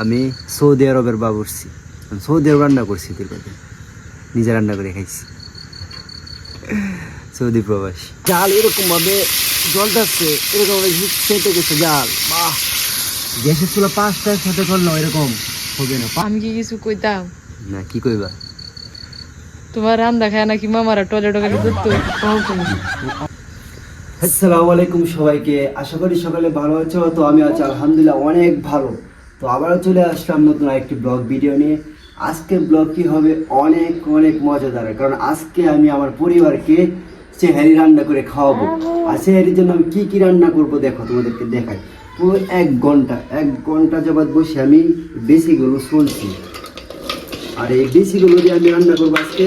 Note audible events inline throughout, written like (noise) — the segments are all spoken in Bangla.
আমি সৌদি আরবের বাবুরছি আমি সৌদি আরব রান্না করছি দীর্ঘদিন। নিজে রান্না করে খাইছি। সৌদি প্রবাসী। জাল এরকম ভাবে জলটাচ্ছে এরকম ভাবে সেটে গেছে জাল। বাহ! গ্যাসের চুলা পাঁচটার সাথে করল এরকম হবে না। আমি কি কিছু কইতাম? না কি কইবা? তোমার রান্না খায় নাকি মামারা টয়লেট ধরতো আসসালামু আলাইকুম সবাইকে। আশা করি সকালে ভালো আছো তো আমি আছি আলহামদুলিল্লাহ অনেক ভালো। তো আবারও চলে আসলাম নতুন একটি ব্লগ ভিডিও নিয়ে। আজকে ব্লগটি হবে অনেক অনেক মজাদার, কারণ আজকে আমি আমার পরিবারকে চেহারি রান্না করে খাওয়াবো। আর চেহারির জন্য আমি কী কী রান্না করব দেখো তোমাদেরকে দেখাই। পুরো এক ঘণ্টা এক ঘণ্টা যাবৎ বসে আমি বেশিগুলো শুনছি আর এই বেশিগুলো দিয়ে আমি রান্না করব আজকে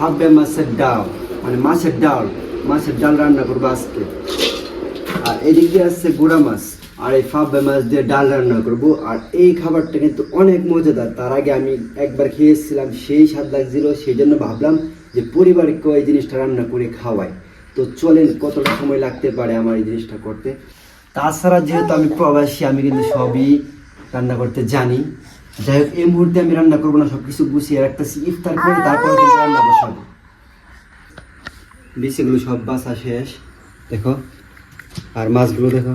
হাফবে মাছের ডাল মানে মাছের ডাল মাছের ডাল রান্না করব আজকে। আর এদিক আসছে গুড়া মাছ। আর এই ফাব্বে মাছ দিয়ে ডাল রান্না করব। আর এই খাবারটা কিন্তু অনেক মজাদার। তার আগে আমি একবার খেয়েছিলাম, সেই স্বাদ লাগছিল সেই জন্য ভাবলাম যে পরিবারকেও এই জিনিসটা রান্না করে খাওয়াই তো চলেন, কতটা সময় লাগতে পারে আমার এই জিনিসটা করতে? তাছাড়া যেহেতু আমি প্রবাসী, আমি কিন্তু সবই রান্না করতে জানি। যাই হোক, এই মুহূর্তে আমি রান্না করব না, সবকিছু গুছিয়ে রাখতেছি। ইফতার করে তারপরে কিন্তু রান্না বসাবো। বিচিগুলো সব বাসা শেষ। দেখো, আর মাছগুলো দেখো।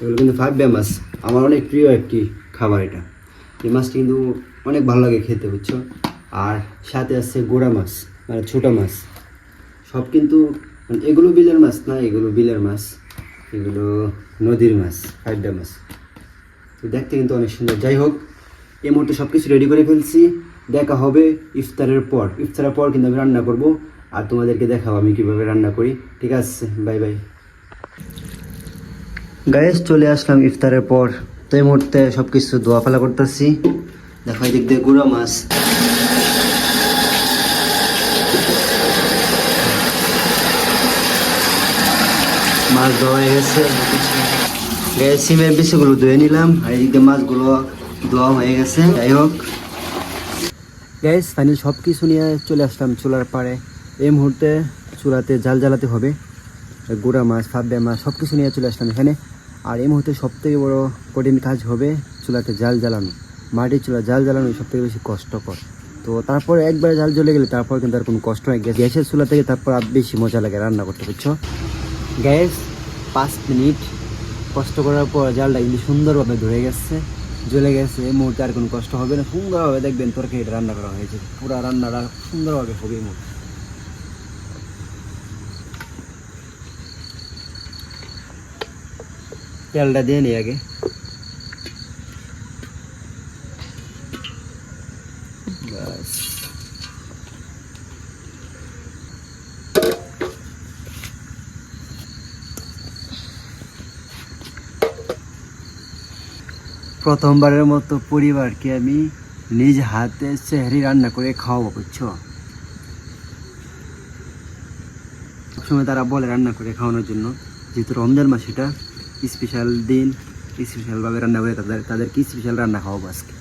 এগুলো কিন্তু ফাইব্যা মাছ। আমার অনেক প্রিয় একটি খাবার এটা। এই মাছটি কিন্তু অনেক ভালো লাগে খেতে, বুঝছ? আর সাথে আছে গোড়া মাছ মানে ছোটো মাছ। সব কিন্তু মানে এগুলো বিলের মাছ না, এগুলো বিলের মাছ। এগুলো নদীর মাছ ফাইব্যা মাছ। তো দেখতে কিন্তু অনেক সুন্দর। যাই হোক, এই মুহূর্তে সব কিছু রেডি করে ফেলছি। দেখা হবে ইফতারের পর। ইফতারের পর কিন্তু আমি রান্না করব। আর তোমাদেরকে দেখাবো আমি কীভাবে রান্না করি। ঠিক আছে বাই বাই গায়েস চলে আসলাম ইফতারের পর। তো এই মুহূর্তে সব কিছু ধোয়া ফেলা করতেছি। দেখো এদিক দিয়ে গুঁড়ো মাছ। মাছ ধোয়া হয়ে গেছে। গ্যাস সিমের বেশিগুলো ধুয়ে নিলাম। আর এদিকে মাছগুলো ধোয়া হয়ে গেছে। যাই হোক। গ্যাস ফাইনাল সব কিছু নিয়ে চলে আসলাম চুলার পাড়ে। এই মুহূর্তে চুলাতে জাল জ্বালাতে হবে গুঁড়া মাছ ফাব্বা মাছ সব কিছু নিয়ে চলে আসলাম এখানে। আর এই মুহূর্তে সব থেকে বড় কঠিন কাজ হবে চুলাতে জাল জ্বালানো। মাটির চুলা জাল জ্বালানো সব থেকে বেশি কষ্টকর। তো তারপর একবার জাল জ্বলে গেলে তারপর কিন্তু আর কোনো কষ্ট হয় গ্যাসের চুলা থেকে তারপর আর বেশি মজা লাগে রান্না করতে, বুঝছ? গ্যাস পাঁচ মিনিট কষ্ট করার পর জালটা কিন্তু সুন্দরভাবে ধরে গেছে, জ্বলে গেছে। এই মুহূর্তে আর কোনো কষ্ট হবে না। সুন্দরভাবে দেখবেন তোর তরকারিটা রান্না করা হয়েছে। পুরো রান্নাটা সুন্দরভাবে হবে এই মুহূর্তে। তেলটা দিয়ে নিই আগে। প্রথমবারের মতো পরিবারকে আমি নিজ হাতে চেহারি রান্না করে খাওয়াবো, বুঝছ সবসময় তারা বলে রান্না করে খাওয়ানোর জন্য, যেহেতু রমজান মাস এটা স্পেশাল দিন স্পেশালভাবে রান্না করে তাদের তাদেরকে স্পেশাল রান্না খাওয়াবো আজকে?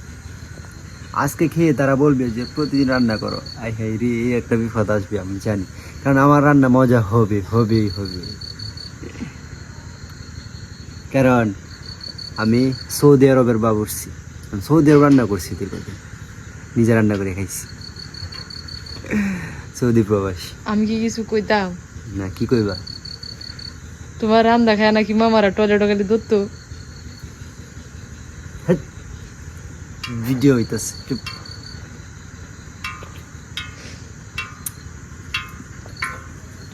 আজকে খেয়ে তারা বলবে যে প্রতিদিন রান্না করো। আই হাই রে এই একটা বিপদ আসবে আমি জানি। কারণ আমার রান্না মজা হবে হবেই হবে। কারণ আমি সৌদি আরবের বাবুরছি আমি সৌদি আরব রান্না করছি দীর্ঘদিন। নিজে রান্না করে খাইছি। সৌদি প্রবাসী। আমি কি কিছু কইতাম? না কি কইবা? তোমার রান্না খায় নাকি মামারা টয়লেট টয়লেট ধরতো ভিডিও হইতাছে চুপ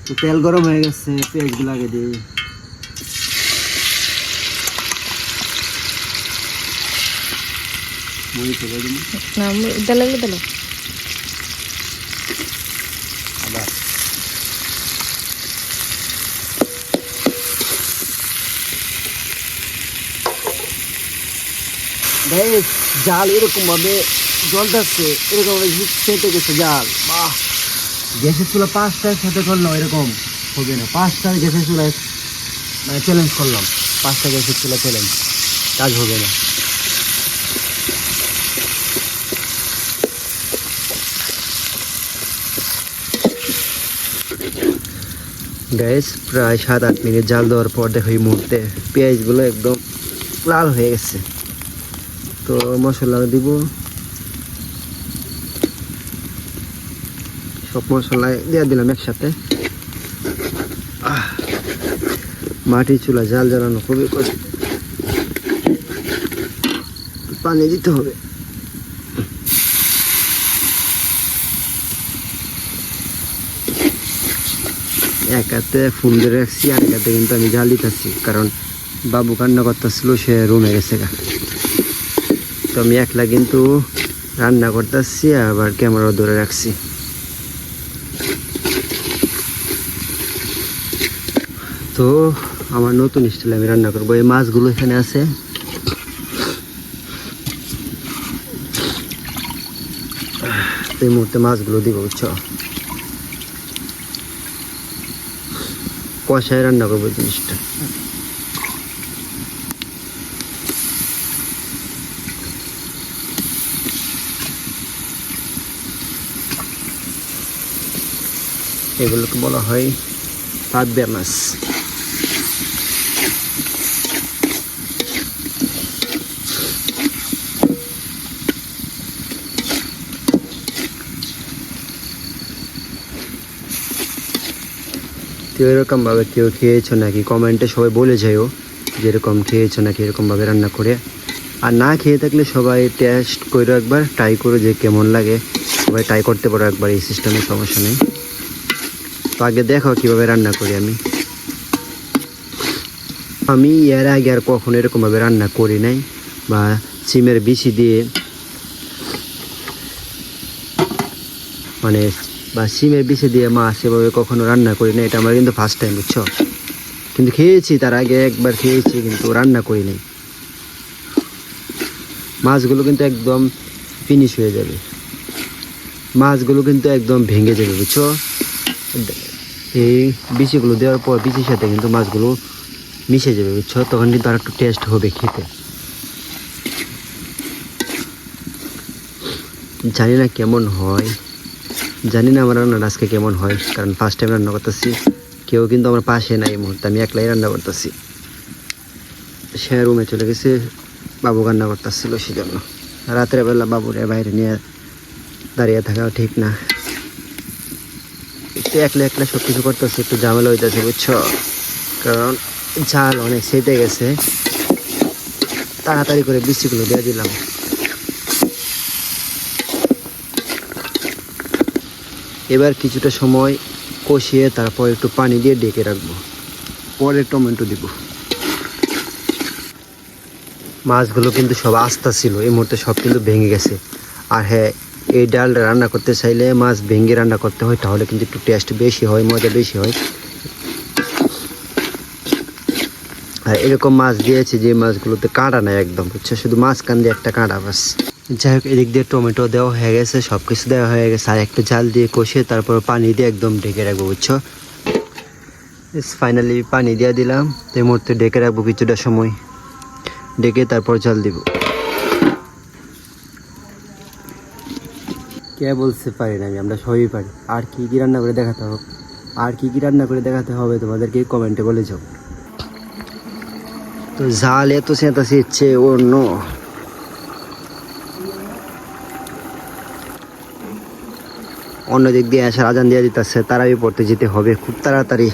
তো তেল গরম হয়ে গেছে পেঁয়াজগুলো আগে দিই মরিচ হলো দিন না দিলে দিলে বেশ জাল এরকম ভাবে জলটাচ্ছে এরকম ভাবে সেটে গেছে জাল। বাহ! গ্যাসের চুলা পাঁচটার সাথে করলাম এরকম। হবে না, পাঁচটার গ্যাসের চুলায় মানে চ্যালেঞ্জ করলাম। পাঁচটা গ্যাসের চুলা চ্যালেঞ্জ কাজ হবে না। গ্যাস প্রায় সাত আট মিনিট জাল দেওয়ার পর দেখো এই মুহূর্তে পেঁয়াজগুলো একদম লাল হয়ে গেছে। তো মশলা দিব। সব মশলা দিয়ে দিলাম একসাথে। মাটির চুলা জাল জ্বালানো খুবই কষ্ট পানি দিতে হবে। এক হাতে ফোন ধরে রাখছি, আর এক হাতে কিন্তু আমি জাল দিতেছি, কারণ বাবু কান্না করতেছিল, সে রুমে গেছে গা। তো আমি একলা কিন্তু রান্না করতেছি, আবার ক্যামেরা ধরে রাখছি। তো আমার নতুন স্টাইলে আমি রান্না করব। এই মাছগুলো এখানে আছে। এই মুহূর্তে মাছগুলো দিব, বুঝছ? কষায় রান্না করব জিনিসটা। এগুলোকে বলা হয় পাতবে মাছ কেউ এরকমভাবে কেউ খেয়েছো নাকি? কমেন্টে সবাই বলে যাইও যেরকম খেয়েছো নাকি এরকমভাবে রান্না করে। আর না খেয়ে থাকলে সবাই টেস্ট করো একবার ট্রাই করো যে কেমন লাগে। সবাই ট্রাই করতে পারো একবার, এই সিস্টেমের সমস্যা নেই। তো আগে দেখো কীভাবে রান্না করি আমি। আমি এর আগে আর কখনো এরকমভাবে রান্না করি নাই বা সিমের বিচি দিয়ে মানে বা সিমের বিচি দিয়ে মাছ এভাবে কখনো রান্না করি না এটা আমার কিন্তু ফার্স্ট টাইম বুঝছ? কিন্তু খেয়েছি, তার আগে একবার খেয়েছি, কিন্তু রান্না করি নাই। মাছগুলো কিন্তু একদম ফিনিশ হয়ে যাবে। মাছগুলো কিন্তু একদম ভেঙে যাবে, বুঝছ? এই বিচিগুলো দেওয়ার পর বিচির সাথে কিন্তু মাছগুলো মিশে যাবে, বুঝছ? তখন কিন্তু আর একটু টেস্ট হবে খেতে। জানি না কেমন হয়। জানি না আমার রান্নাটা আজকে কেমন হয়, কারণ ফার্স্ট টাইম রান্না করতেছি। কেউ কিন্তু আমার পাশে নাই এই মুহূর্তে, আমি একলাই রান্না করতেছি। সে রুমে চলে গেছে, বাবু রান্না করতেছিল সেজন্য। রাতের বেলা বাবুরে বাইরে নিয়ে দাঁড়িয়ে থাকাও ঠিক না। একটু একলা একলা সব কিছু করতেছে, একটু ঝামেলা হইতেছে, বুঝছ? কারণ ঝাল অনেক সেটে গেছে। তাড়াতাড়ি করে বৃষ্টিগুলো দিয়ে দিলাম। এবার কিছুটা সময় কষিয়ে তারপর একটু পানি দিয়ে ডেকে রাখব। পরে টমেটো দিব। মাছগুলো কিন্তু সব আস্তা ছিল, এই মুহূর্তে সব কিন্তু ভেঙে গেছে। আর হ্যাঁ এই ডালটা রান্না করতে চাইলে মাছ ভেঙে রান্না করতে হয়, তাহলে কিন্তু একটু টেস্ট বেশি হয়, মজা বেশি হয়। আর এরকম মাছ দিয়েছে যে মাছগুলোতে কাঁটা নাই একদম, বুঝছ? শুধু মাছ কান দিয়ে একটা কাঁটা বাস। যাই হোক, এদিক দিয়ে টমেটো দেওয়া হয়ে গেছে সব কিছু দেওয়া হয়ে গেছে, আর একটু জাল দিয়ে কষে তারপর পানি দিয়ে একদম ঢেকে রাখব, বুঝছ? ফাইনালি পানি দিয়ে দিলাম তো এই মুহূর্তে ডেকে রাখব কিছুটা সময়। ডেকে তারপর জাল দিব। কে বলতে পারি না আমি, আমরা সবই পারি। আর কি কি রান্না করে দেখাতে হবে? আর কি কি রান্না করে দেখাতে হবে তোমাদেরকে কমেন্টে বলে যাও। তো ঝাল এত চেঁচাছি ইচ্ছে অন্য দিক দিয়ে আসার আজান দিয়ে দিতেছে তারাই পড়তে যেতে হবে খুব তাড়াতাড়ি।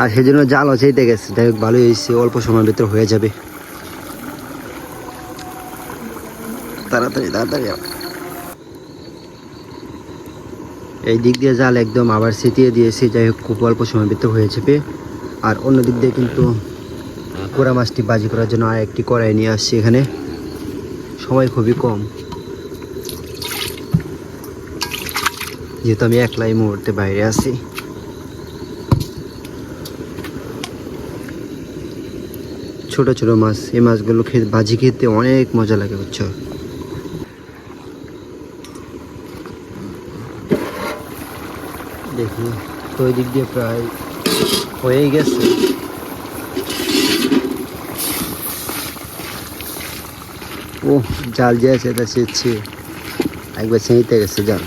আর সেই জন্য জালও চাইতে গেছে, যাই হোক ভালোই হয়েছে, অল্প সময়ের ভিতরে হয়ে যাবে। তাড়াতাড়ি তাড়াতাড়ি। এই দিক দিয়ে জাল একদম আবার ছিটিয়ে দিয়েছি, যাই হোক খুব অল্প সময়ের ভিতরে হয়ে যাবে আর অন্য দিক দিয়ে কিন্তু পোড়া মাছটি বাজি করার জন্য আর একটি কড়াই নিয়ে আসছি এখানে। সময় খুবই কম। যেহেতু আমি একলাই মুহূর্তে বাইরে আছি। ছোট ছোট মাছ, এই মাছগুলো খেতে ভাজি খেতে অনেক মজা লাগে, বুঝছ? দেখি। তো ওই দিক দিয়ে প্রায় হয়েই গেছে। ও, জাল যে আছে এটা ছেড়ছি। একবার ছেঁতে গেছে জাল।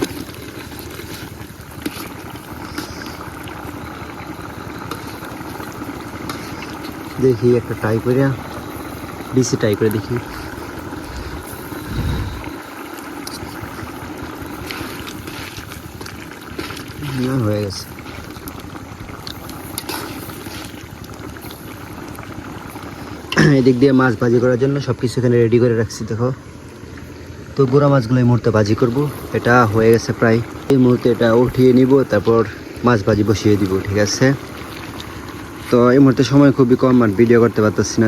দেখি একটা ট্রাই করিয়া বিসি ট্রাই করে দেখি। না গেছে (clears throat) এদিক দিয়ে মাছ ভাজি করার জন্য সব কিছু এখানে রেডি করে রাখছি, দেখো। তো গোড়া মাছগুলো এই মুহূর্তে ভাজি করব। এটা হয়ে গেছে প্রায়। এই মুহূর্তে এটা উঠিয়ে নিব, তারপর মাছ ভাজি বসিয়ে দিব, ঠিক আছে? তো এই মুহূর্তে সময় খুবই কম আর ভিডিও করতে পারতেছি না।